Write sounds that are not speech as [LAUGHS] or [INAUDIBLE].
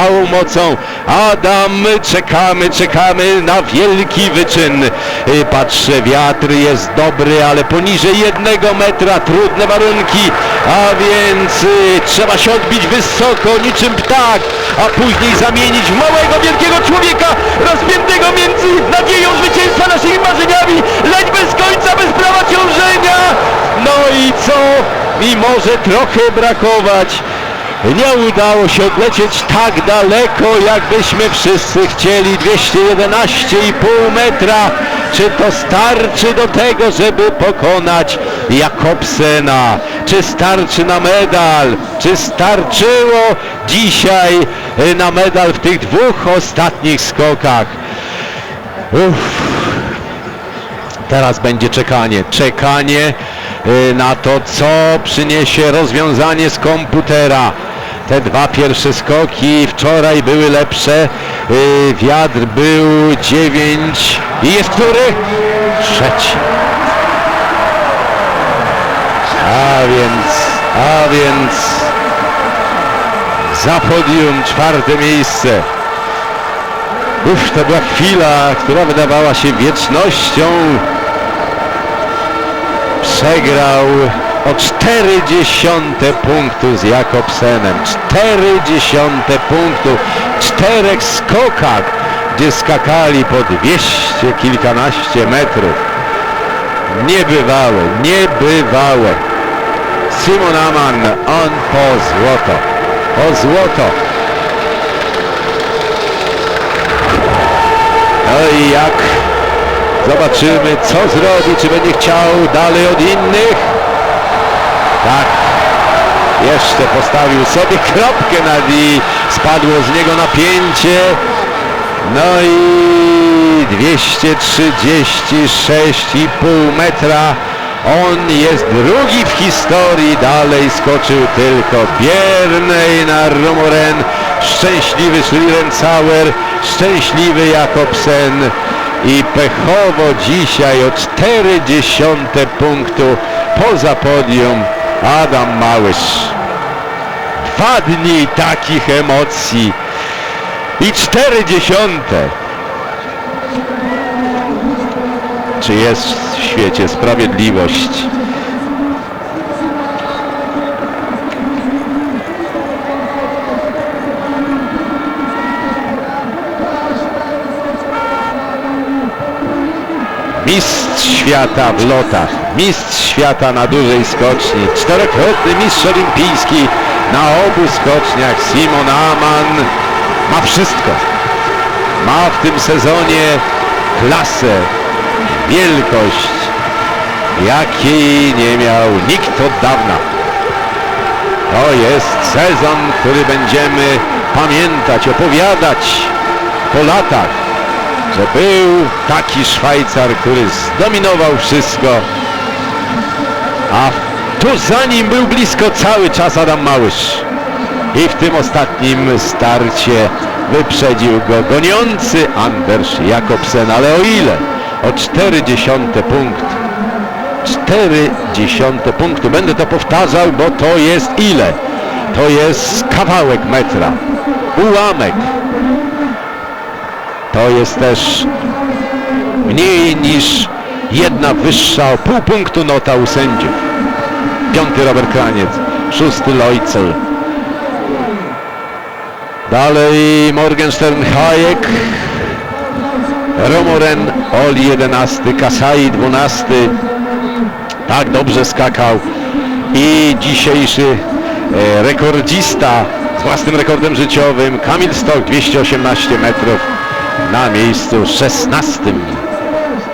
całą mocą. Adam, czekamy, czekamy na wielki wyczyn. Y, Patrzę, wiatr jest dobry, ale poniżej jednego metra, trudne warunki, a więc y, trzeba się odbić wysoko, niczym ptak, a później zamienić w małego, wielkiego człowieka, rozpiętego między nadzieją zwycięstwa naszymi marzeniami, leć bez końca, bez prawa ciążenia. No i co? Mi może trochę brakować. Nie udało się odlecieć tak daleko, jakbyśmy wszyscy chcieli. 211,5 metra. Czy to starczy do tego, żeby pokonać Jakobsena? Czy starczy na medal? Czy starczyło dzisiaj y, na medal w tych dwóch ostatnich skokach? Uff. Teraz będzie czekanie. Czekanie y, na to, co przyniesie rozwiązanie z komputera. Te dwa pierwsze skoki wczoraj były lepsze. Y, Wiatr był 9 i jest który? Trzeci. A więc, a więc za podium czwarte miejsce. Uff, to była chwila, która wydawała się wiecznością. Przegrał o 40 punktu z Jakobsenem. 40 punktu w czterech skokach, gdzie skakali po 200 kilkanaście metrów. Niebywałe, niebywałe. Simon Aman, on po złoto. Po złoto. No i jak zobaczymy co zrobi, czy będzie chciał dalej od innych. Tak, jeszcze postawił sobie [LAUGHS] kropkę na D, spadło z niego napięcie. No i 236,5 metra. On jest drugi w historii, dalej skoczył tylko Biernej na Romoren, szczęśliwy Schlierenzauer, szczęśliwy Jakobsen i pechowo dzisiaj o 40 punktu poza podium Adam Małysz. Dwa dni takich emocji i 40. Czy jest w świecie sprawiedliwość? Mistrz świata w lotach, mistrz świata na dużej skoczni, czterokrotny mistrz olimpijski na obu skoczniach Simon Aman ma wszystko. Ma w tym sezonie klasę, wielkość, jakiej nie miał nikt od dawna. To jest sezon, który będziemy pamiętać, opowiadać po latach, że był taki Szwajcar, który zdominował wszystko, a tuż za nim był blisko cały czas Adam Małysz. I w tym ostatnim starcie wyprzedził go goniący Anders Jakobsen, ale o ile? O 40 punkt. 40 punktu. Będę to powtarzał, bo to jest ile? To jest kawałek metra. Ułamek. To jest też mniej niż jedna wyższa o pół punktu nota u sędziów. Piąty Robert Kraniec, szósty Leucel. Dalej Morgenstern Hayek, Romoren Oli 11, Kasai 12. Tak dobrze skakał i dzisiejszy e, rekordzista z własnym rekordem życiowym Kamil Stok 218 metrów na miejscu 16.